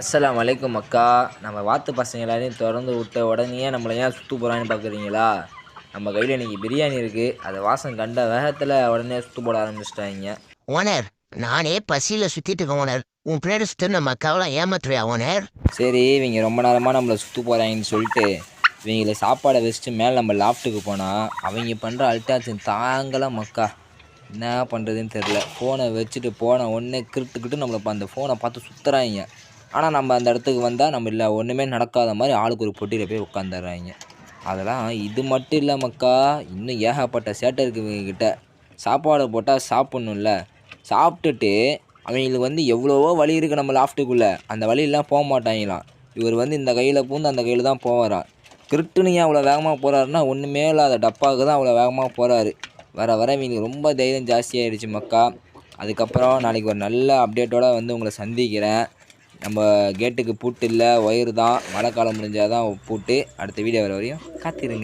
அஸ்ஸலாமு அலைக்கும் அக்கா நம்ம வாத்து பசங்க எல்லாரையும் திறந்து விட்ட உடனே நம்மளை ஏன் சுற்று போகிறான்னு பார்க்குறீங்களா நம்ம கையில் இன்றைக்கி பிரியாணி இருக்குது அதை வாசம் கண்ட வேகத்தில் உடனே சுற்று போட ஆரம்பிச்சிட்டாங்க. ஓனர் நானே பசியில் சுற்றிட்டு இருக்கேன் ஓனர். உன் பின்னாடி சுற்றி நம்ம அக்காவெல்லாம் ஏமாத்துறியா ஓனர்? சரி இவங்க ரொம்ப நேரமாக நம்மளை சுற்று போகிறாங்கன்னு சொல்லிட்டு இவங்கள சாப்பாடை வச்சுட்டு மேலே நம்ம லாஃப்ட்டுக்கு போனால் அவங்க பண்ணுற அல்டாச்சும் தாங்கலாம் மக்கா. என்ன பண்ணுறதுன்னு தெரில ஃபோனை வச்சுட்டு போன உடனே கிருட்டுக்கிட்டு நம்மளை அந்த ஃபோனை பார்த்து சுற்றுறாங்க ஆனால் நம்ம அந்த இடத்துக்கு வந்தால் நம்ம இல்லை ஒன்றுமே நடக்காத மாதிரி ஆளுக்கு ஒரு பொட்டியில் போய் உட்காந்துடுறாங்க அதெல்லாம் இது மட்டும் இல்லை மக்கா இன்னும் ஏகப்பட்ட சேட்டை இருக்குது இவங்ககிட்ட சாப்பாடு போட்டால் சாப்பிட்ணும்ல. சாப்பிட்டுட்டு அவங்களுக்கு வந்து எவ்வளவோ வழி இருக்குது நம்ம லாஃப்ட்டுக்குள்ளே அந்த வழியெல்லாம் போக மாட்டாங்களாம். இவர் வந்து இந்த கையில் பூந்து அந்த கையில் தான் போவாராம். கிருட்டுன்னு ஏன் அவ்வளோ வேகமாக போகிறாருன்னா ஒன்றுமே இல்லாத டப்பாவுக்கு தான் அவ்வளோ வேகமாக போகிறாரு வர வர இவங்களுக்கு ரொம்ப தைரியம் ஜாஸ்தியாகிடுச்சு மக்கா. அதுக்கப்புறம் நாளைக்கு ஒரு நல்ல அப்டேட்டோட வந்து உங்களை சந்திக்கிறேன். நம்ம கேட்டுக்கு பூட்டு இல்லை ஒயர் தான். மழை காலம் முடிஞ்சால் தான் பூட்டு. அடுத்த வீடியோ வர வரையும் காத்திருங்க.